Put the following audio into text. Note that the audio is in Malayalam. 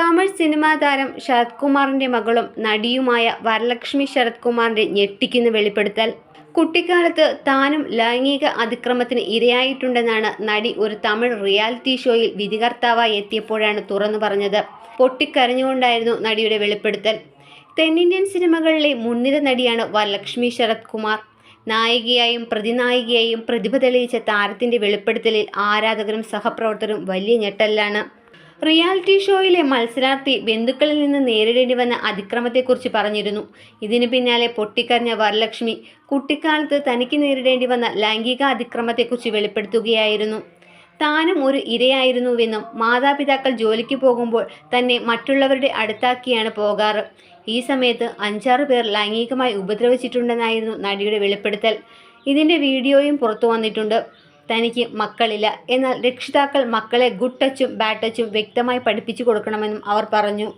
തമിഴ് സിനിമാ താരം ശരത് കുമാറിന്റെ മകളും നടിയുമായ വരലക്ഷ്മി ശരത് കുമാറിന്റെ ഞെട്ടിക്കുന്ന വെളിപ്പെടുത്തൽ. കുട്ടിക്കാലത്ത് താനും ലൈംഗിക അതിക്രമത്തിന് ഇരയായിട്ടുണ്ടെന്നാണ് നടി ഒരു തമിഴ് റിയാലിറ്റി ഷോയിൽ വിധികർത്താവായി എത്തിയപ്പോഴാണ് തുറന്നു പറഞ്ഞത്. പൊട്ടിക്കരഞ്ഞുകൊണ്ടായിരുന്നു നടിയുടെ വെളിപ്പെടുത്തൽ. തെന്നിന്ത്യൻ സിനിമകളിലെ മുൻനിര നടിയാണ് വരലക്ഷ്മി ശരത് കുമാർ. നായികയായും പ്രതിനായികയായും പ്രതിഭ തെളിയിച്ച താരത്തിന്റെ വെളിപ്പെടുത്തലിൽ ആരാധകരും സഹപ്രവർത്തകരും വലിയ ഞെട്ടലിലാണ്. റിയാലിറ്റി ഷോയിലെ മത്സരാർത്ഥി ബന്ധുക്കളിൽ നിന്ന് നേരിടേണ്ടി വന്ന അതിക്രമത്തെക്കുറിച്ച് പറഞ്ഞിരുന്നു. ഇതിനു പിന്നാലെ പൊട്ടിക്കരഞ്ഞ വരലക്ഷ്മി കുട്ടിക്കാലത്ത് തനിക്ക് നേരിടേണ്ടി വന്ന ലൈംഗിക അതിക്രമത്തെക്കുറിച്ച് വെളിപ്പെടുത്തുകയായിരുന്നു. താനും ഒരു ഇരയായിരുന്നുവെന്നും മാതാപിതാക്കൾ ജോലിക്ക് പോകുമ്പോൾ തന്നെ മറ്റുള്ളവരുടെ അടുത്താക്കിയാണ് പോകാറ്. ഈ സമയത്ത് അഞ്ചാറ് പേർ ലൈംഗികമായി ഉപദ്രവിച്ചിട്ടുണ്ടെന്നായിരുന്നു നടിയുടെ വെളിപ്പെടുത്തൽ. ഇതിന്റെ വീഡിയോയും പുറത്തു വന്നിട്ടുണ്ട്. തനിക്ക് മക്കളില്ല. എന്നാൽ രക്ഷിതാക്കൾ മക്കളെ ഗുഡ് ടച്ചും ബാഡ് ടച്ചും വ്യക്തമായി പഠിപ്പിച്ചു കൊടുക്കണമെന്നും അവർ പറഞ്ഞു.